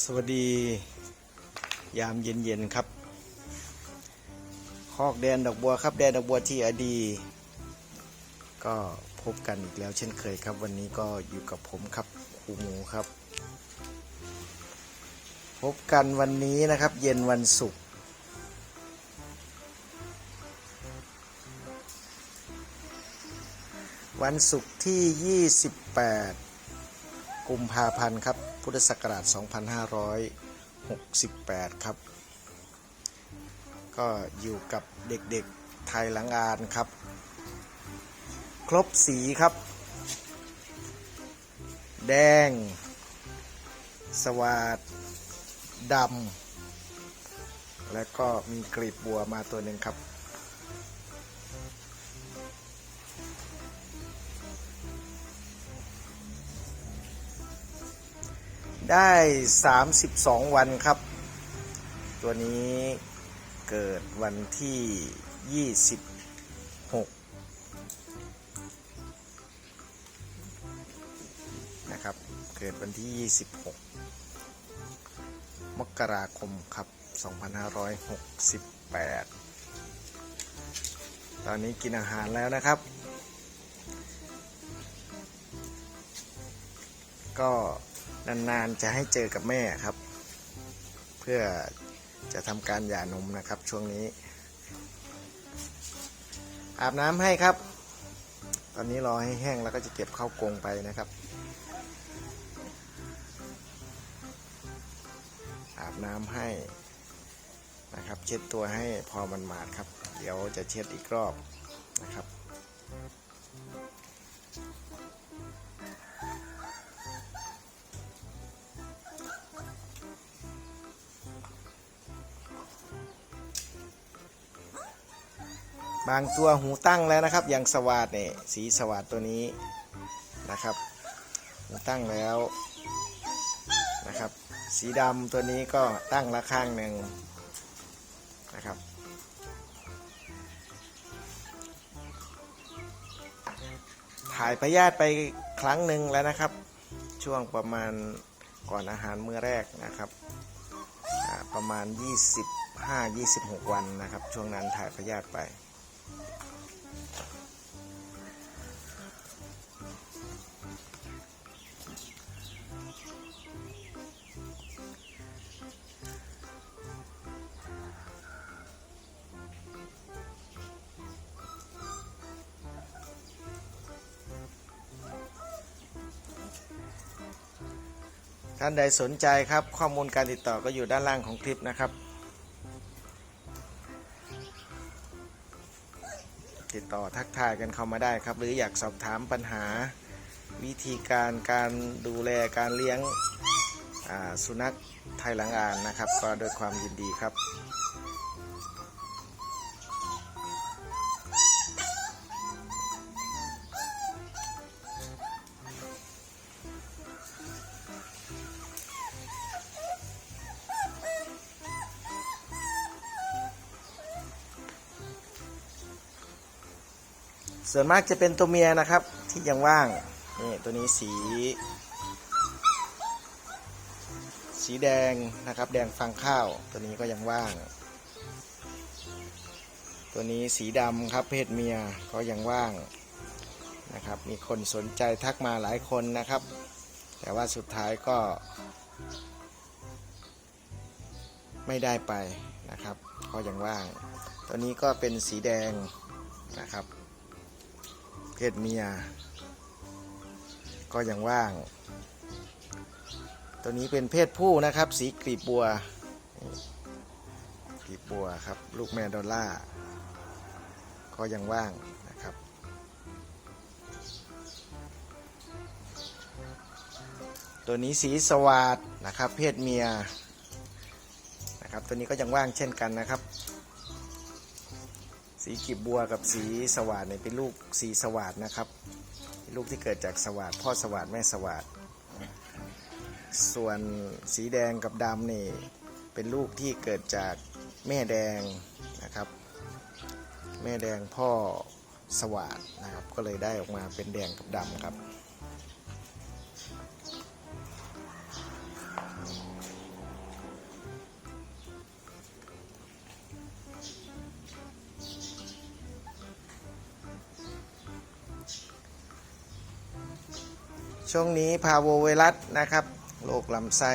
สวัสดี ยามเย็นๆครับ คอกแดนดอกบัวครับ แดนดอกบัวที่อดี ก็พบกันอีกแล้วเช่นเคยครับ วันนี้ก็อยู่กับผมครับครูหมูครับ พบกันวันนี้นะครับ เย็นวันศุกร์วันศุกร์ที่ 28 กุมภาพันธ์ครับ พุทธศักราช 2568 ครับ ก็อยู่กับเด็กๆไทยหลังอานครับ ครบสีครับ แดง สวาดดำ และก็มีกลีบบัวมาตัวหนึ่งครับ ได้ 32 วันครับ ตัวนี้เกิดวันที่ 26 นะครับ เกิดวันที่ 26 มกราคมครับ 2568 ตอนนี้กินอาหารแล้วนะครับก็ นานๆจะให้เจอกับแม่ครับ เพื่อจะทำการหย่านมนะครับช่วงนี้ อาบน้ำให้ครับ ตอนนี้รอให้แห้งแล้วก็จะเก็บเข้ากรงไปนะครับ อาบน้ำให้นะครับ เช็ดตัวให้พอมันหมาดครับ เดี๋ยวจะเช็ดอีกรอบนะครับ บางตัวหูตั้งแล้วนะครับ อย่างสวัสดเนี่ยสีสวัสดตัวนี้นะครับ หูตั้งแล้วนะครับ สีดำตัวนี้ก็ตั้งละข้างหนึ่งนะครับถ่ายพยาธิไปครั้งหนึ่งแล้วนะครับ ช่วงประมาณก่อนอาหารมื้อแรกนะครับ ประมาณ 25-26 วันนะครับ ช่วงนั้นถ่ายพยาธิไป ท่านใดสนใจครับข้อมูลการติดต่อก็อยู่ด้านล่างของคลิปนะครับ ติดต่อทักทายกันเข้ามาได้ครับ หรืออยากสอบถามปัญหาวิธีการการดูแลการเลี้ยงสุนัขไทยหลังอ่านนะครับ ก็ด้วยความยินดีครับ ส่วนมากจะเป็นตัวเมียนะครับ ที่ยังว่างนี่ตัวนี้สี สีแดงนะครับ แดงฟางข้าว ตัวนี้ก็ยังว่าง ตัวนี้สีดำครับเพศเมียก็ยังว่างนะครับ มีคนสนใจทักมาหลายคนนะครับ แต่ว่าสุดท้ายก็ ไม่ได้ไปนะครับก็ยังว่าง ตัวนี้ก็เป็นสีแดงนะครับ ศเมีย ก็ยังว่าง ตัวนี้เป็นเพศผู้นะครับ สีกลีบบัวกลีบบัวครับ ลูกแม่ดอลล่าก็ยังว่างนะครับตัวนี้สีสวาดนะครับ เพศเมียนะครับ ตัวนี้ก็ยังว่างเช่นกันนะครับ สีกีบบัวกับสีสวาดเนี่ยเป็นลูกสีสวาดนะครับ ลูกที่เกิดจากสวาดพ่อสวาดแม่สวาดส่วนสีแดงกับดำนี่เป็นลูกที่เกิดจากแม่แดงนะครับ แม่แดงพ่อสวาดนะครับ ก็เลยได้ออกมาเป็นแดงกับดำครับ ช่วงนี้พาโวไวรัสนะครับโรคลำไส้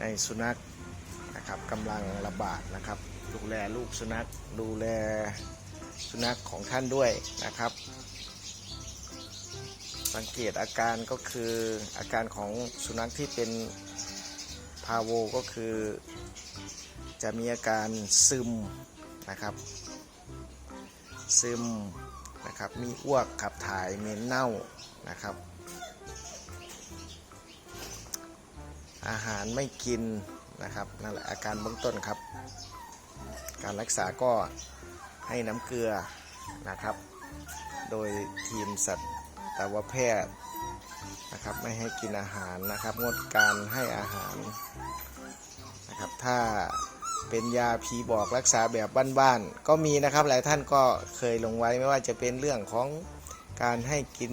ในสุนัขนะครับกำลังระบาดนะครับ ดูแลลูกสุนัขดูแลสุนัขของท่านด้วยนะครับ สังเกตอาการก็คืออาการของสุนัขที่เป็นพาโวก็คือ จะมีอาการซึมนะครับ ซึม นะครับ มีอ้วกขับถ่ายเหม็นเน่านะครับ อาหารไม่กินนะครับนั่นแหละอาการเบื้องต้นครับ การรักษาก็ให้น้ำเกลือนะครับ โดยทีมสัตวแพทย์นะครับไม่ให้กินอาหารนะครับ งดการให้อาหารนะครับถ้า เป็นยาผีบอกรักษาแบบบ้านๆก็มีนะครับหลายท่านก็เคยลงไว้ไม่ว่าจะเป็นเรื่องของการให้กิน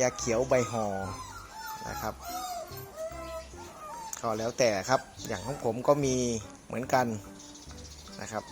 ยาเขียวใบหอนะครับก็แล้วแต่ครับอย่างของผมก็มีเหมือนกันนะครับ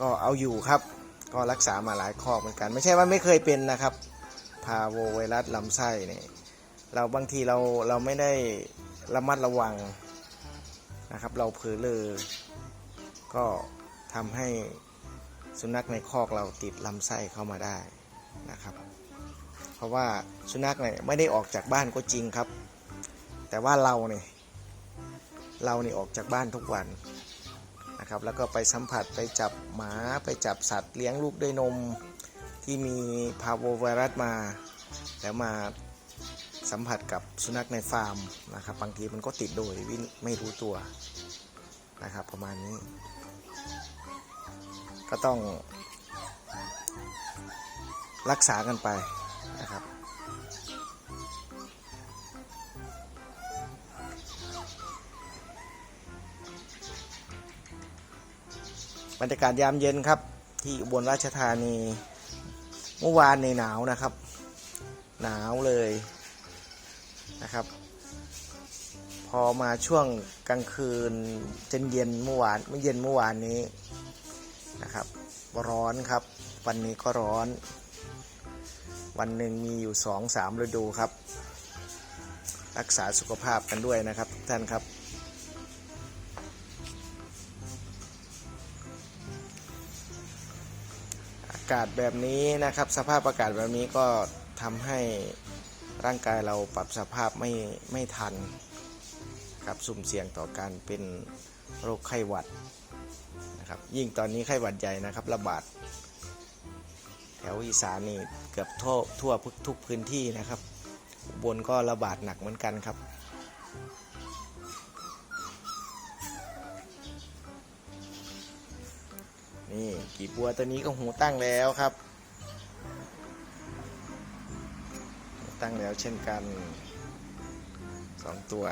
ก็เอาอยู่ครับก็รักษามาหลายข้อเหมือนกัน ไม่ใช่ว่าไม่เคยเป็นนะครับพาโวไวรัสลำไส้เนี่ยเราบางทีเราเราไม่ได้ระมัดระวัง นะครับ เราเผลอเลอก็ทำให้สุนัขในคอกเราติดลำไส้เข้ามาได้นะครับ เพราะว่าสุนัขเนี่ยไม่ได้ออกจากบ้านก็จริงครับ แต่ว่าเราเนี่ยเราเนี่ยออกจากบ้านทุกวันนะครับ แล้วก็ไปสัมผัสไปจับหมาไปจับสัตว์เลี้ยงลูกด้วยนมที่มีพาโวไวรัสมา แล้วมา สัมผัสกับสุนัขในฟาร์มนะครับ บางทีมันก็ติดโดยวิ่ไม่รู้ตัวนะครับ ประมาณนี้ ก็ต้องรักษากันไปนะครับ บรรยากาศยามเย็นครับ ที่อุบลราชธานี เมื่อวานในหนาวนะครับ หนาวเลย นะครับ พอมาช่วงกลางคืนเย็นเย็นเมื่อวานเมื่อเย็นเมื่อวานนี้นะครับ ร้อนครับ วันนี้ก็ร้อน วันหนึ่งมีอยู่สองสามฤดูครับ รักษาสุขภาพกันด้วยนะครับทุกท่านครับอากาศแบบนี้นะครับ สภาพอากาศแบบนี้ก็ทำให้ ร่างกายเราปรับสภาพไม่ไม่ทันครับสุ่มเสี่ยงต่อการเป็นโรคไข้หวัดนะครับยิ่งตอนนี้ไข้หวัดใหญ่นะครับระบาดแถวอีสานนี่เกือบทั่วทั่วทุกพื้นที่นะครับอุบนก็ระบาดหนักเหมือนกันครับนี่กีบบัวตัวนี้ก็หูตั้งแล้วครับ ตั้งแล้วเช่นกันสองตัว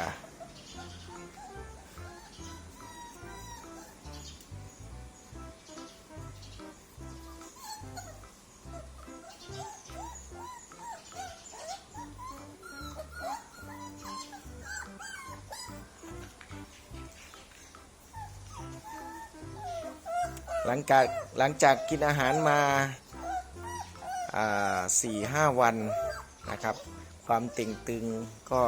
หลังจากหลังจากกินอาหารมาสี่ห้าวัน นะครับ ความติ่งตึงก็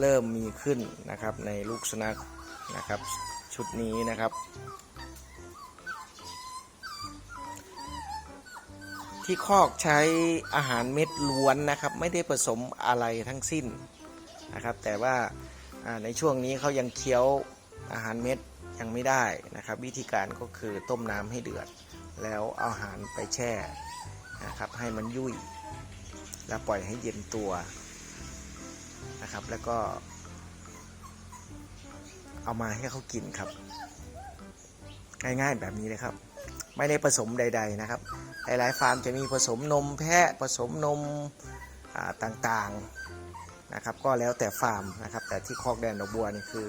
เริ่มมีขึ้นนะครับในลูกสุนัขนะครับชุดนี้นะครับ ที่คอกใช้อาหารเม็ดล้วนนะครับ ไม่ได้ผสมอะไรทั้งสิ้นนะครับ แต่ว่าในช่วงนี้เขายังเคี้ยวอาหารเม็ดยังไม่ได้นะครับ วิธีการก็คือต้มน้ำให้เดือด แล้วเอาอาหารไปแช่นะครับให้มันยุ่ย แล้วปล่อยให้เย็นตัวนะครับ แล้วก็ เอามาให้เขากินครับ ง่ายๆแบบนี้เลยครับ ไม่ได้ผสมใด ๆ นะครับ หลายๆฟาร์มจะมีผสมนมแพะผสมนมต่างๆนะครับ ก็แล้วแต่ฟาร์มนะครับ แต่ที่คอกแดนดอกบัวนี่คือ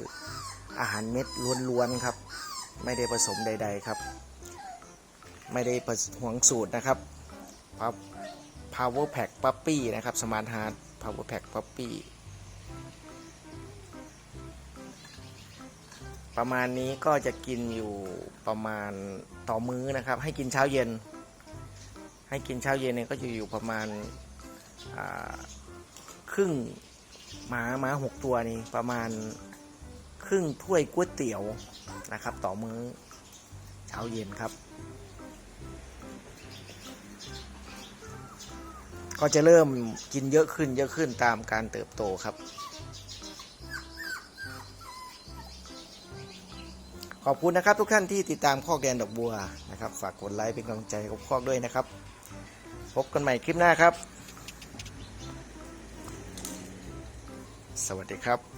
อาหารเม็ดล้วนๆครับ ไม่ได้ผสมใด ๆครับ ไม่ได้ผสหวงสูตรนะครับ Power Pack Puppy นะครับ Smart Heart Power Pack Puppy ประมาณนี้ก็จะกินอยู่ประมาณต่อมื้อนะครับ ให้กินเช้าเย็น ให้กินเช้าเย็นเนี่ยก็จะอยู่ประมาณครึ่งหมาหมาหกตัวนี่ประมาณครึ่งถ้วยก๋วยเตี๋ยวนะครับ ต่อมื้อเช้าเย็นครับ ก็จะเริ่มกินเยอะขึ้นเยอะขึ้นตามการเติบโตครับ ขอบคุณนะครับทุกท่านที่ติดตามข้อแกนดอกบัวนะครับ ฝากกดไลค์เป็นกำลังใจกับข้อด้วยนะครับ พบกันใหม่คลิปหน้าครับ สวัสดีครับ